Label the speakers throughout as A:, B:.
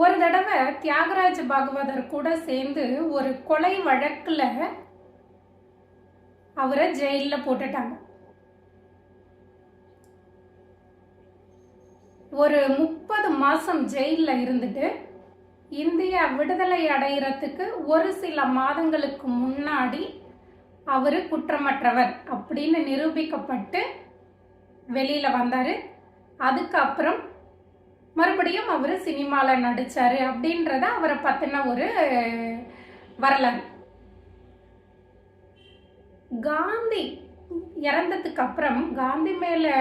A: ஒரு தடவை தியாகராஜ பாகவதர் கூட சேர்ந்து ஒரு கொலை வழக்கில் அவரை ஜெயிலில் போட்டுட்டாங்க. ஒரு முப்பது மாதம் ஜெயிலில் இருந்துட்டு இந்தியா விடுதலை அடைகிறதுக்கு ஒரு சில மாதங்களுக்கு முன்னாடி அவர் குற்றமற்றவர் அப்படின்னு நிரூபிக்கப்பட்டு வெளியில் வந்தார். அதுக்கப்புறம் மறுபடியும் அவர் சினிமாவில் நடிச்சாரு அப்படின்றத அவரை பற்றின ஒரு வரலாறு. காந்தி இறந்ததுக்கு அப்புறம் காந்தி மேலே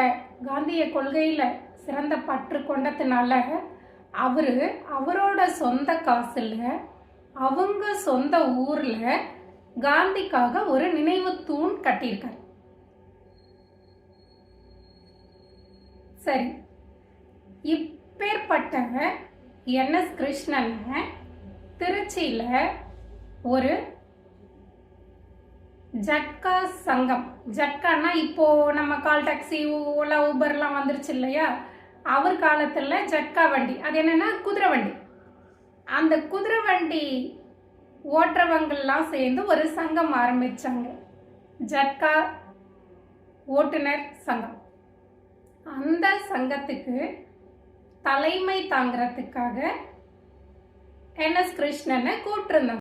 A: காந்திய கொள்கையில் சிறந்த பற்று கொண்டதுனால அவர் அவரோட சொந்த காசில் அவங்க சொந்த ஊரில் காந்திக்காக ஒரு நினைவு தூண் கட்டியிருக்கார். சரி. இப்பேற்பட்ட என்எஸ் கிருஷ்ணன் திருச்சியில் ஒரு ஜட்கா சங்கம். ஜட்கான்னா இப்போது நம்ம கால் டாக்ஸி ஓலா ஊபர்லாம் வந்துருச்சு இல்லையா? அவர் காலத்தில் ஜட்கா வண்டி. அது என்னன்னா குதிரை வண்டி. அந்த குதிரை வண்டி ஓட்டுறவங்கள்லாம் சேர்ந்து ஒரு சங்கம் ஆரம்பித்தாங்க ஜட்கா ஓட்டுநர் சங்கம். அந்த சங்கத்துக்கு தலைமை தாங்கிறதுக்காக என்எஸ் கிருஷ்ணனை கூப்பிட்டுருந்தாங்க